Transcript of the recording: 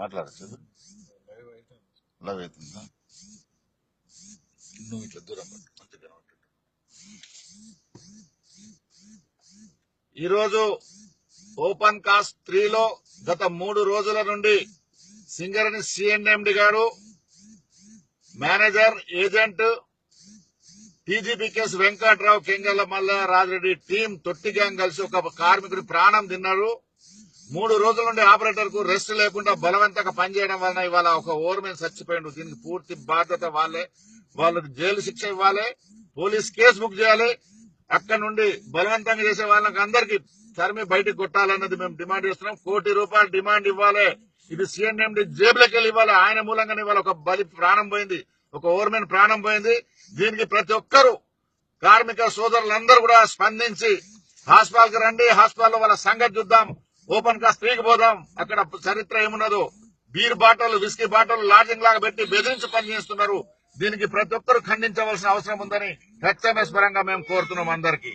మాట్లాడచ్చు లవ్ అవుతుందా నువ్వు ఇట్లా దూరం పట్టు. ఈరోజు ఓపెన్ కాస్ట్ త్రీలో గత మూడు రోజుల నుండి సింగరేణి సిఎన్ఎండి గారు manager agent TGPKS Venkatrao Kengalla Malla Rajareddy team తొట్టిగా కలిసి ఒక కార్మికుడి ప్రాణం తిన్నారు. మూడు రోజుల నుండి ఆపరేటర్కు రెస్ట్ లేకుండా బలవంతంగా పనిచేయడం వలన ఇవాళ ఒక ఓవర్మెన్ చచ్చిపోయిండు దీనికి పూర్తి బాధ్యత వాళ్ళే. వాళ్ళకి జైలు శిక్ష ఇవ్వాలి. పోలీస్ కేసు బుక్ చేయాలి. అక్కడ నుండి బలవంతంగా చేసే వాళ్ళకి అందరికి తరిమి బయటకు కొట్టాలన్నది మేము డిమాండ్ చేస్తున్నాం. కోటి రూపాయలు డిమాండ్ ఇవ్వాలి. ఇది సీఎండి జేబులోకి వెళ్ళి ఇవ్వాలి. ఆయన మూలంగానే ఇవాళ ఒక బలి ప్రాణం పోయింది. ఒక ఓవర్మెన్ ప్రాణం పోయింది. దీనికి ప్రతి ఒక్కరూ కార్మిక సోదరులందరూ కూడా స్పందించి హాస్పిటల్కి రండి. హాస్పిటల్లో వాళ్ళ సంగతి చూద్దాం. ఓపెన్ కాస్ట్ స్త్రీకి పోదాం. అక్కడ చరిత్ర ఏమున్నదో? బీర్ బాటలు విస్కీ బాటలు లాడ్జింగ్ లాగా పెట్టి బెదిరించి పనిచేస్తున్నారు. దీనికి ప్రతి ఒక్కరు ఖండించవలసిన అవసరం ఉందని హెచ్ఎంఎస్ పరంగా మేము కోరుతున్నాం అందరికీ.